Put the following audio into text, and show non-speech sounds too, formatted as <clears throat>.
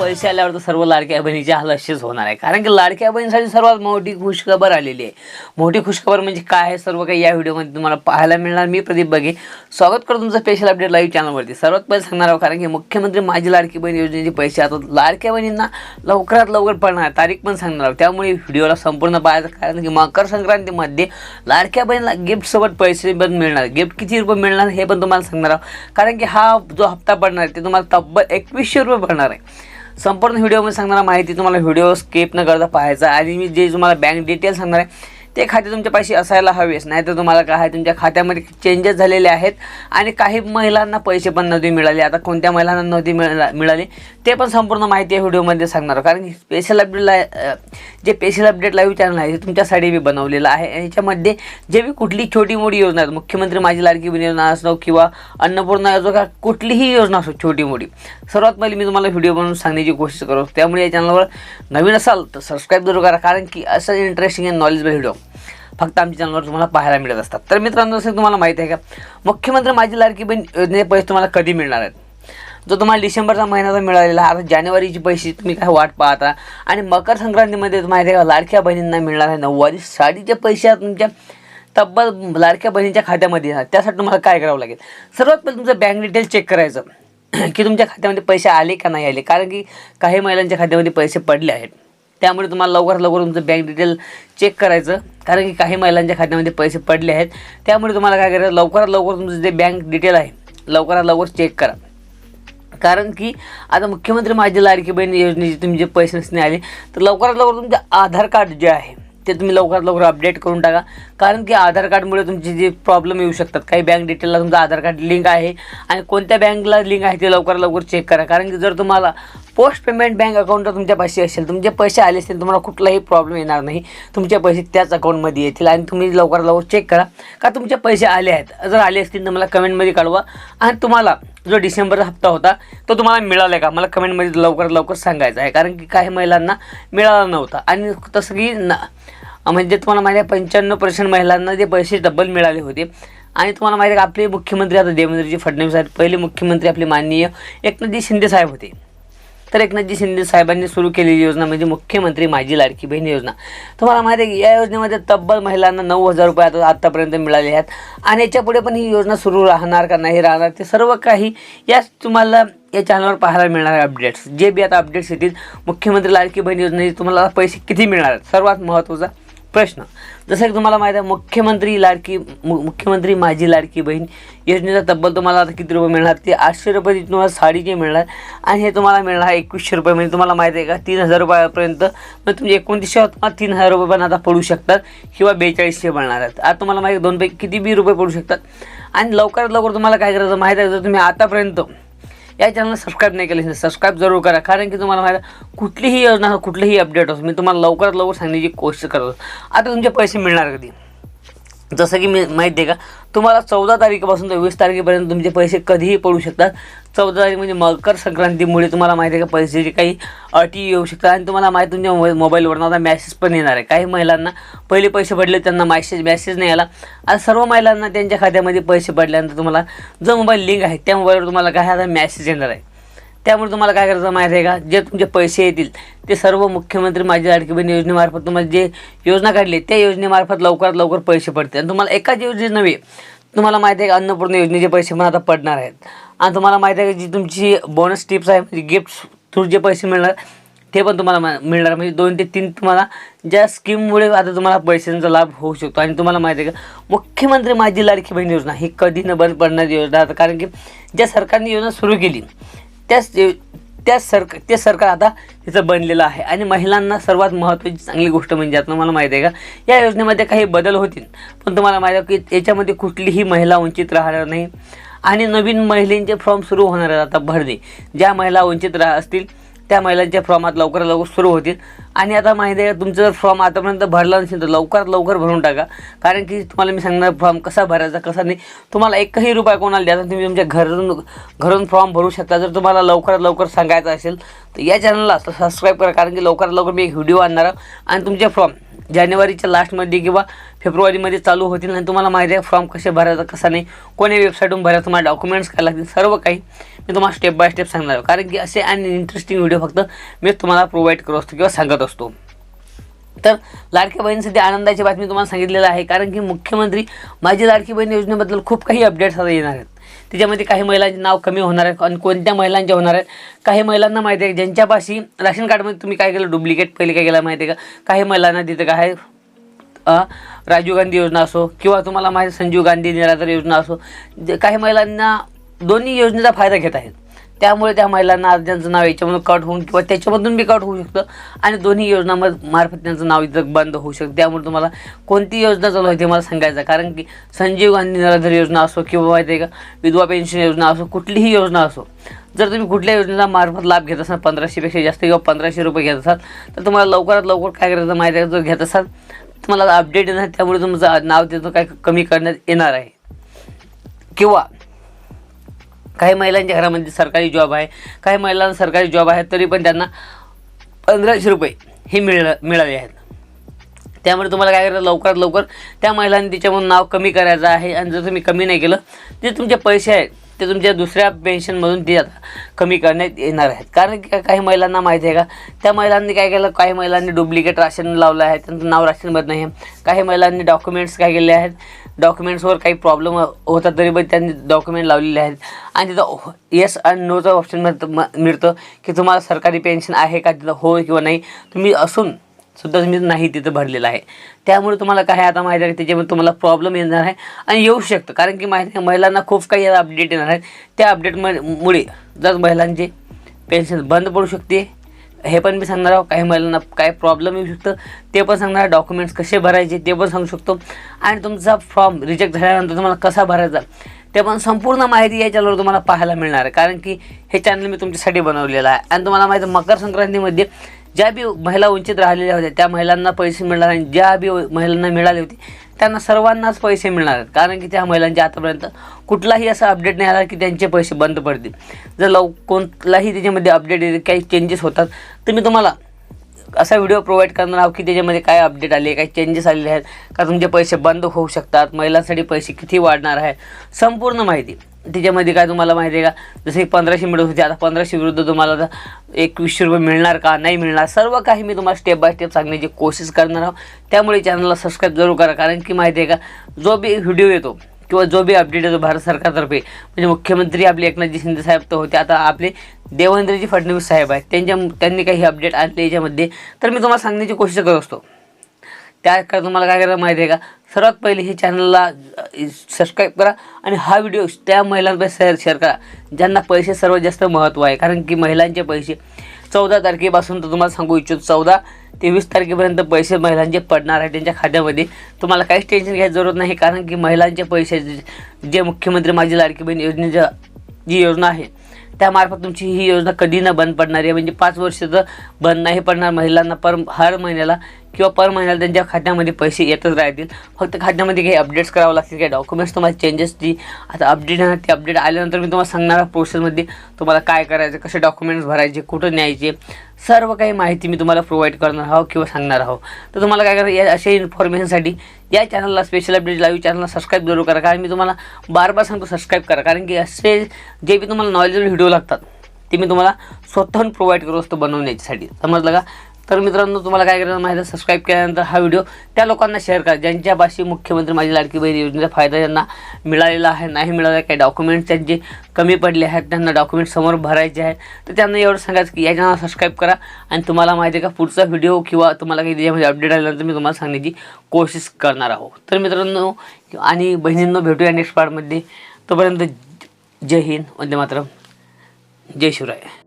पैसे आल्यावर तर सर्व लाडक्या बहिणीच्या हाल असेच होणार आहे. कारण की लाडक्या बहिणीसाठी सर्वात मोठी खुशखबर आलेली आहे. मोठी खुशखबर म्हणजे काय आहे? सर्व काही या व्हिडिओमध्ये तुम्हाला पाहायला मिळणार. मी प्रदीप बघे. स्वागत करतो तुमचं स्पेशल अपडेट लाईव्ह चॅनलवरती सर्वात पहिले सांगणार आहोत कारण की मुख्यमंत्री माझी लाडकी बहीण योजनेचे पैसे आता लाडक्या बहिणींना लवकरात लवकर पडणार आहे. तारीख पण सांगणार आहोत. त्यामुळे व्हिडिओला संपूर्ण पाहायचं कारण की मकर संक्रांतीमध्ये लाडक्या बहिणीला गिफ्टसोबत पैसे पण मिळणार. गिफ्ट किती रुपये मिळणार हे पण तुम्हाला सांगणार आहोत. कारण की हा जो हप्ता पडणार आहे ते तुम्हाला तब्बल एकवीसशे रुपये पडणार आहे. संपूर्ण व्हिडिओमध्ये सांगणार माहिती तुम्हाला व्हिडिओ स्किप न करता पाहायचा आणि मी जे तुम्हाला बँक डिटेल सांगणार आहे ते खाते तुमच्या पैसे असायला हवेच नाही तर तुम्हाला काय आहे तुमच्या खात्यामध्ये चेंजेस झालेले आहेत आणि काही महिलांना पैसे पण नव्हती मिळाले. आता कोणत्या महिलांना नव्हती मिळा मिळाली ते पण संपूर्ण माहिती या व्हिडिओमध्ये सांगणार कारण की स्पेशल अपडेटला जे स्पेशल अपडेट लाईव्ह चॅनल आहे ते तुमच्यासाठी मी बनवलेलं आहे. आणि याच्यामध्ये जे बी कुठली छोटी मोठी योजना आहेत मुख्यमंत्री माझी लाडकी बहीण योजना असो किंवा अन्नपूर्णा योजना कुठलीही योजना असो छोटी मोठी. सर्वात पहिले मी तुम्हाला व्हिडिओ बनवून सांगण्याची कोशिश करतो. त्यामुळे या चॅनलवर नवीन असाल तर सबस्क्राईब जरूर करा कारण की असं इंटरेस्टिंग आणि नॉलेज व्हिडिओ फक्त आमच्या चॅनलवर तुम्हाला पाहायला मिळत असतात. तर मित्रांनो जसं तुम्हाला माहिती आहे का मुख्यमंत्री माझी लाडकी बहीण योजनेचे पैसे तुम्हाला कधी मिळणार आहेत? जो तुम्हाला डिसेंबरचा महिन्याचा मिळालेला आता जानेवारीचे पैसे तुम्ही काय वाट पाहता? आणि मकर संक्रांतीमध्ये माहिती आहे का लाडक्या बहिणींना मिळणार आहे नऊवारी साडीचे पैसे तुमच्या तब्बल लाडक्या बहिणीच्या खात्यामध्ये येणार. त्यासाठी तुम्हाला काय करावं लागेल? सर्वात पहिले तुमचं बँक डिटेल चेक करायचं. <clears throat> की तुमच्या खात्यामध्ये पैसे आले का नाही आले? कारण की काही महिलांच्या खात्यामध्ये पैसे पडले आहेत. त्यामुळे तुम्हाला लवकरात लवकर तुमचं बँक डिटेल चेक करायचं. कारण की काही महिलांच्या खात्यामध्ये पैसे पडले आहेत. त्यामुळे तुम्हाला काय करायचं? लवकरात लवकर तुमचं जे बँक डिटेल आहे लवकरात लवकर चेक करा. कारण की आता मुख्यमंत्री माझी लाडकी बहीण योजनेचे तुम्ही जे पैसे नसणे आले तर लवकरात लवकर तुमचे आधार कार्ड जे आहे ते तुम्ही लवकरात लवकर अपडेट करून टाका. कारण की आधार कार्डमुळे तुमचे जे प्रॉब्लेम येऊ शकतात. काही बँक डिटेलला तुमचं आधार कार्ड लिंक आहे आणि कोणत्या बँकला लिंक आहे ते लवकरात लवकर चेक करा. कारण की जर तुम्हाला पोस्ट पेमेंट बँक अकाउंटला तुमच्या पैसे असेल तुमचे पैसे आले असतील तुम्हाला कुठलाही प्रॉब्लेम येणार नाही. तुमचे पैसे त्याच अकाउंटमध्ये येतील आणि तुम्ही लवकरात लवकर चेक करा. का तुमचे पैसे आले आहेत? जर आले असतील तर मला कमेंटमध्ये कळवा. आणि तुम्हाला जो डिसेंबरचा हप्ता होता तो तुम्हाला मिळाला आहे का? मला कमेंटमध्ये लवकरात लवकर सांगायचं आहे. कारण की काही महिलांना मिळाला नव्हता. आणि तसं की ना म्हणजे तुम्हाला माहिती आहे पंच्याण्णव पर्सेंट महिलांना जे पैसे डबल मिळाले होते. आणि तुम्हाला माहिती आहे का आपले मुख्यमंत्री आता देवेंद्रजी फडणवीस आहेत. पहिले मुख्यमंत्री आपले माननीय एकनाथजी शिंदे साहेब होते. तर एकनाथजी शिंदे साहेबांनी सुरू केलेली योजना म्हणजे मुख्यमंत्री माझी लाडकी बहीण योजना. तुम्हाला माहिती आहे की या योजनेमध्ये तब्बल महिलांना नऊ हजार रुपये आता आत्तापर्यंत मिळाले आहेत. आणि याच्यापुढे पण ही योजना सुरू राहणार का नाही राहणार ते सर्व काही याच तुम्हाला या चॅनलवर पाहायला मिळणार आहे अपडेट्स जे बी आता अपडेट्स येतील मुख्यमंत्री लाडकी बहीण योजनेचे तुम्हाला पैसे किती मिळणार आहेत? सर्वात महत्त्वाचा प्रश्न. जसं की तुम्हाला माहीत आहे मुख्यमंत्री लाडकी मु मुख्यमंत्री माझी लाडकी बहीण योजनेचा तब्बल तुम्हाला आता किती रुपये मिळणार? ते आठशे रुपये तुम्हाला साडीचे मिळणार आणि हे तुम्हाला मिळणार एकवीसशे रुपये. म्हणजे तुम्हाला माहिती आहे का तीन हजार रुपयापर्यंत मग तुमचे एकोणतीसशे तुम्हाला तीन हजार रुपये पण आता पडू शकतात किंवा बेचाळीसशे मिळणार आहेत. आता तुम्हाला माहिती आहे दोनपैकी किती बी रुपये पडू शकतात. आणि लवकरात लवकर तुम्हाला काय करायचं माहीत आहे? जर तुम्ही आतापर्यंत या चॅनलला सबस्क्राईब नाही केले सबस्क्राईब जरूर करा. कारण की तुम्हाला माहिती कुठलीही योजना कुठलीही अपडेट असो मी तुम्हाला लवकरात लवकर सांगण्याची कोशिश करतो. आता तुमचे पैसे मिळणार कधी? जसं की मी माहिती आहे का? तुम्हाला चौदा तारखेपासून तर वीस तारखेपर्यंत तुमचे पैसे कधीही पडू शकतात. चौदा तारीख म्हणजे मकर संक्रांतीमुळे तुम्हाला माहिती आहे का पैशाची काही अटी येऊ शकतात. आणि तुम्हाला माहिती तुमच्या मोबाईल मोबाईलवरून आता मॅसेज पण येणार आहे. काही महिलांना पहिले पैसे पडले त्यांना मॅसेज मॅसेज नाही आला. आणि सर्व महिलांना त्यांच्या खात्यामध्ये पैसे पडल्यानंतर तुम्हाला जो मोबाईल लिंक आहे त्या मोबाईलवर तुम्हाला काय आता मॅसेज येणार आहे. त्यामुळे तुम्हाला काय करायचं माहिती आहे का? जे तुमचे पैसे येतील ते सर्व मुख्यमंत्री माझी लाडकी बहीण योजनेमार्फत तुम्हाला जे योजना काढली त्या योजनेमार्फत लवकरात लवकर पैसे पडतील. आणि तुम्हाला एकाच योजनेत नव्हे तुम्हाला माहिती आहे का अन्नपूर्ण योजनेचे पैसे पण आता पडणार आहेत. आणि तुम्हाला माहिती आहे का जी तुमची बोनस टिप्स आहे म्हणजे गिफ्ट थ्रू जे पैसे मिळणार ते पण तुम्हाला मा- मिळणार. म्हणजे दोन ते तीन तुम्हाला ज्या स्कीममुळे आता तुम्हाला पैशांचा लाभ होऊ शकतो. आणि तुम्हाला माहिती आहे का मुख्यमंत्री माझी लाडकी बहीण योजना ही कधी न बंद पडणारी योजना. आता कारण की ज्या सरकारने योजना सुरू केली त्याच त्याच सरक ते सरकार आता तिचं बनलेलं आहे. आणि महिलांना सर्वात महत्त्वाची चांगली गोष्ट म्हणजे आता मला माहिती आहे का या योजनेमध्ये काही बदल होतील. पण तुम्हाला माहिती आहे की याच्यामध्ये कुठलीही महिला वंचित राहणार नाही. आणि नवीन महिलेंचे फॉर्म सुरू होणार आहेत आता भरणे. ज्या महिला वंचित राह असतील त्या महिलांच्या फॉर्मात लवकरात लवकर सुरू होतील. आणि आता माहिती आहे तुमचं जर फॉर्म आतापर्यंत भरला नसेल तर लवकरात लवकर भरून टाका. कारण की तुम्हाला मी सांगणार फॉर्म कसा भरायचा कसा नाही. तुम्हाला एकही रुपया कोणाला द्यायचा तुम्ही तुमच्या घरून घरून फॉर्म भरू शकता. जर तुम्हाला लवकरात लवकर सांगायचं असेल तर या चॅनलला सबस्क्राईब करा. कारण की लवकरात लवकर मी एक व्हिडिओ आणणार आहे. आणि तुमचे फॉर्म जानेवारीच्या लास्टमध्ये किंवा फेब्रुवारीमध्ये चालू होतील आणि तुम्हाला माहिती आहे फॉर्म कसे भरायचा कसा नाही कोणी वेबसाईटहून भरायचं तुम्हाला डॉक्युमेंट्स काय लागतील सर्व काही मी तुम्हाला स्टेप बाय स्टेप सांगणार आहे. कारण की असे आणि इंटरेस्टिंग व्हिडिओ फक्त मी तुम्हाला प्रोव्हाइड करत असतो किंवा सांगत असतो. तर लाडक्या बहिणीसाठी आनंदाची बातमी तुम्हाला सांगितलेलं आहे. कारण की मुख्यमंत्री माझी लाडकी बहीण योजनेबद्दल खूप काही अपडेट्स आता येणार आहेत. त्याच्यामध्ये काही महिलांचे नाव कमी होणार आहेत आणि कोणत्या महिलांचे होणार आहेत? काही महिलांना माहिती आहे ज्यांच्यापाशी राशन कार्डमध्ये तुम्ही काय केलं? डुप्लिकेट पहिले काय केलं माहिती आहे का? काही महिलांना तिथं काय राजीव गांधी योजना असो किंवा तुम्हाला माहिती आहे संजीव गांधी निराधार योजना असो काही महिलांना दोन्ही योजनेचा फायदा घेत आहेत. त्यामुळे त्या महिलांना आज त्यांचं नाव याच्यामधून कट होऊन किंवा त्याच्यामधून बी कट होऊ शकतं. आणि दोन्ही योजनांमध्ये मार्फत त्यांचं नाव इथं बंद होऊ शकतं. त्यामुळे तुम्हाला कोणती योजना चालू आहे ते मला सांगायचं कारण की संजीव गांधी निराधार योजना असो किंवा माहिती आहे का विधवा पेन्शन योजना असो कुठलीही योजना असो जर तुम्ही कुठल्या योजनेचा मार्फत लाभ घेत असाल पंधराशेपेक्षा जास्त किंवा पंधराशे रुपये घेत असाल तर तुम्हाला लवकरात लवकर काय करायचं माहिती आहे जर घेत असाल तुम्हाला अपडेट येणार त्यामुळे तुमचं नाव त्याचं काय कमी करण्यात येणार आहे. किंवा काही महिलांच्या घरामध्ये सरकारी जॉब आहे काही महिलांना सरकारी जॉब आहे तरी पण त्यांना पंधराशे रुपये हे मिळ मिळाले आहेत. त्यामुळे तुम्हाला काय करायचं लवकरात लवकर त्या महिलांनी तिच्यामधून नाव कमी करायचं आहे. आणि जर तुम्ही कमी नाही केलं जे तुमचे पैसे आहेत ते तुमच्या दुसऱ्या पेन्शनमधून ते आता कमी करण्यात येणार आहेत. कारण की काही महिलांना माहिती आहे का त्या महिलांनी काय केलं काही महिलांनी डुप्लिकेट राशन लावलं आहे त्यांचं नाव राशनमध्ये नाही आहे. काही महिलांनी डॉक्युमेंट्स काय केले आहेत डॉक्युमेंट्सवर काही प्रॉब्लेम होता तरी पण त्यांनी डॉक्युमेंट लावलेले आहेत. आणि तिथं येस आणि नोचं ऑप्शन मिळतं की तुम्हाला सरकारी पेन्शन आहे का तिथं हो किंवा नाही तुम्ही असून सुद्धा तुम्ही नाही तिथं भरलेलं आहे. त्यामुळे तुम्हाला काय आता माहिती आहे त्याच्यामुळे त्याच्यामध्ये तुम्हाला प्रॉब्लेम येणार आहे आणि येऊ शकतं. कारण की माहिती आहे महिलांना खूप काही अपडेट येणार आहेत त्या अपडेटमुळे जर महिलांचे पेन्शन बंद पडू शकते हे पण मी सांगणार आहोत. काही महिलांना काय प्रॉब्लेम येऊ शकतं ते पण सांगणार डॉक्युमेंट्स कसे भरायचे ते पण सांगू शकतो. आणि तुमचा फॉर्म रिजेक्ट झाल्यानंतर तुम्हाला कसा भरायचा ते पण संपूर्ण माहिती या चॅनलवर तुम्हाला पाहायला मिळणार आहे. कारण की हे चॅनल मी तुमच्यासाठी बनवलेलं आहे. आणि तुम्हाला माहिती आहे मकर संक्रांतीमध्ये ज्या बी महिला वंचित राहिलेल्या होत्या त्या महिलांना पैसे मिळणार आणि ज्या बी महिलांना मिळाले होते त्यांना सर्वांनाच पैसे मिळणार. आहेत कारण की त्या महिलांच्या आतापर्यंत कुठलाही असा अपडेट नाही आला की त्यांचे पैसे बंद पडतील. जर लव कोणताही त्याच्यामध्ये अपडेट येते काही चेंजेस होतात तर मी तुम्हाला असा व्हिडिओ प्रोव्हाइड करणार आहोत की त्याच्यामध्ये काय अपडेट आले काही चेंजेस आलेले आहेत का तुमचे पैसे बंद होऊ शकतात महिलांसाठी पैसे किती वाढणार आहे संपूर्ण माहिती. त्याच्यामध्ये काय तुम्हाला माहिती आहे का? जसे पंधराशे मिळत होते आता पंधराशे विरुद्ध तुम्हाला एकवीसशे रुपये मिळणार का? नाही मिळणार. सर्व काही मी तुम्हाला स्टेप बाय स्टेप सांगण्याची कोशिश करणार आहोत. त्यामुळे चॅनलला सबस्क्राईब जरूर करा. कारण की माहिती आहे का जो बी व्हिडिओ येतो किंवा जो बी अपडेट येतो भारत सरकारतर्फे म्हणजे मुख्यमंत्री आपले एकनाथजी शिंदे साहेब तर होते. आता आपले देवेंद्रजी फडणवीस साहेब आहेत. त्यांच्या त्यांनी काही अपडेट आणले याच्यामध्ये. तर मी तुम्हाला सांगण्याची कोशिश करत असतो. त्याकरता तुम्हाला काय करायला माहिती आहे का? सर्वात पहिले हे चॅनलला सबस्क्राईब करा आणि हा व्हिडिओ त्या महिलांपर्यंत शेअर शेअर करा. ज्यांना पैसे सर्वात जास्त महत्त्व आहे. कारण की महिलांचे पैसे चौदा तारखेपासून तर तुम्हाला सांगू इच्छितो चौदा ते वीस तारखेपर्यंत पैसे महिलांचे पडणार आहे त्यांच्या खात्यामध्ये. तुम्हाला काहीच टेन्शन घ्यायची जरूरत नाही कारण की महिलांचे पैसे जे जे मुख्यमंत्री माझी लाडकी बहीण योजनेच्या जी योजना आहे त्यामार्फत तुमची ही योजना कधी न बंद पडणार आहे. म्हणजे पाच वर्ष तर बंद नाही पडणार महिलांना पर हर महिन्याला किंवा पर महिन्याला त्यांच्या खात्यामध्ये पैसे येतच राहतील. फक्त खात्यामध्ये काही अपडेट्स करावं लागतील काही डॉक्युमेंट्स तुम्हाला चेंजेस जी आता अपडेट आहे ते अपडेट आल्यानंतर मी तुम्हाला सांगणार प्रोसेसमध्ये तुम्हाला काय करायचं कसे डॉक्युमेंट्स भरायचे कुठं न्यायचे. सर्व काही माहिती मी तुम्हाला प्रोव्हाइड करणार आहो किंवा सांगणार आहो तर तुम्हाला काय करायचं या अशा इन्फॉर्मेशनसाठी या चॅनलला स्पेशल अपडेट लाईव्ह चॅनलला सबस्क्राईब जरूर करा. कारण मी तुम्हाला बार बार सांगतो सबस्क्राईब करा. कारण की असे जे बी तुम्हाला नॉलेजेबल व्हिडिओ लागतात ते मी तुम्हाला स्वतःहून प्रोव्हाइड करू असतो बनवण्यासाठी. समजलं का? तर मित्रांनो तुम्हाला काय करायचं माहिती आहे? सबस्क्राईब केल्यानंतर हा व्हिडिओ त्या लोकांना शेअर करा. ज्यांच्यापाशी मुख्यमंत्री माझी लाडकी बहीण योजनेचा फायदा ज्यांना मिळालेला आहे नाही मिळाला काही डॉक्युमेंट्स त्यांचे कमी पडले आहेत त्यांना डॉक्युमेंट समोर भरायचे आहेत तर त्यांना एवढं सांगायचं की या चॅनलला सबस्क्राईब करा. आणि तुम्हाला माहिती आहे का पुढचा व्हिडिओ किंवा तुम्हाला काही त्याच्यामध्ये अपडेट आल्यानंतर मी तुम्हाला सांगण्याची कोशिश करणार आहोत. तर मित्रांनो आणि बहिणींनो भेटूया नेक्स्ट पार्टमध्ये तोपर्यंत जय हिंद वंदे मातरम. जय शिवराय.